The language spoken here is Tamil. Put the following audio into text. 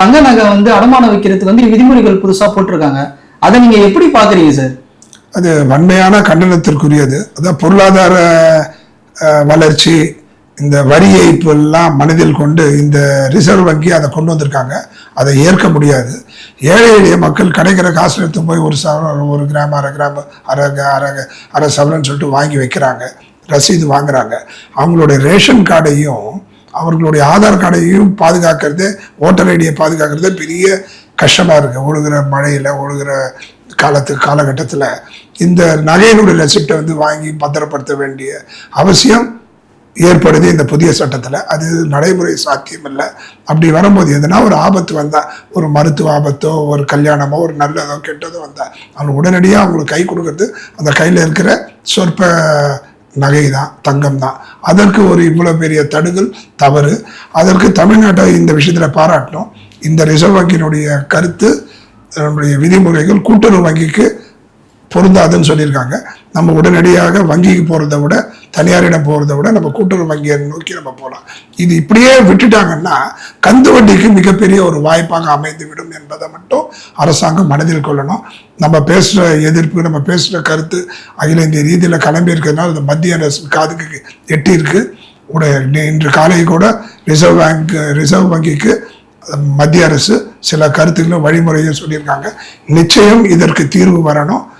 தங்க நகை வந்து அடமானம் வைக்கிறதுக்கு வந்து விதிமுறைகள் புதுசா போட்டிருக்காங்க. அதை நீங்க எப்படி பாக்குறீங்க சார் அது வன்மையான கண்டனத்திற்குரியது. அதான் பொருளாதார வளர்ச்சி இந்த வரி ஏய்ப்பு எல்லாம் மனதில் கொண்டு இந்த ரிசர்வ் வங்கி அதை கொண்டு வந்திருக்காங்க. அதை ஏற்க முடியாது. ஏழை எளிய மக்கள் கிடைக்கிற காசு எடுத்து போய் ஒரு சவரன் ஒரு கிராம் அரை கிராம் அரை அரை அரை சவரன் சொல்லிட்டு வாங்கி வைக்கிறாங்க. ரசீது வாங்குறாங்க. அவங்களுடைய ரேஷன் கார்டையும் அவர்களுடைய ஆதார் கார்டையும் பாதுகாக்கிறது ஓட்டர் ஐடியை பாதுகாக்கிறது பெரிய கஷ்டமாக இருக்குது ஒழுகிற மழையில் ஒழுகிற காலத்து காலகட்டத்தில் இந்த நகையினுடைய ரெசிப்டை வந்து வாங்கி பத்திரப்படுத்த வேண்டிய அவசியம் ஏற்படுது இந்த புதிய சட்டத்தில். அது நடைமுறை சாத்தியம் இல்லை அப்படி வரும்போது எதுனா ஒரு ஆபத்து வந்தால் ஒரு மருத்துவ ஆபத்தோ ஒரு கல்யாணமோ ஒரு நல்லதோ கெட்டதோ வந்தால் அவங்க உடனடியாக அவங்களுக்கு கை கொடுக்கறது அந்த கையில் இருக்கிற சொற்ப நகை தான் தங்கம் தான் அதற்கு ஒரு இவ்வளோ பெரிய தடுகள் தவறு. அதற்கு தமிழ்நாட்டை இந்த விஷயத்தில் பாராட்டணும். இந்த ரிசர்வ் வங்கியினுடைய கருத்து நம்முடைய விதிமுறைகள் கூட்டுறவு வங்கிக்கு பொருந்தாதுன்னு சொல்லியிருக்காங்க. நம்ம உடனடியாக வங்கிக்கு போகிறத விட தனியாரிடம் போகிறத விட நம்ம கூட்டுறவு வங்கியை நோக்கி நம்ம போகலாம் இது இப்படியே விட்டுட்டாங்கன்னா கந்து வட்டிக்கு மிகப்பெரிய ஒரு வாய்ப்பாக அமைந்து விடும் என்பதை மட்டும் அரசாங்கம் மனதில் கொள்ளணும். நம்ம பேசுகிற எதிர்ப்பு நம்ம பேசுகிற கருத்து அகில இந்திய ரீதியில் கிளம்பி இருக்கிறதுனால இந்த மத்திய அரசு காதுக்கு எட்டி இருக்கு. உடைய இன்று காலை கூட ரிசர்வ் பேங்க் ரிசர்வ் வங்கிக்கு மத்திய அரசு சில கருத்துக்களும் வழிமுறையும் சொல்லியிருக்காங்க. நிச்சயம் இதற்கு தீர்வு வரணும்.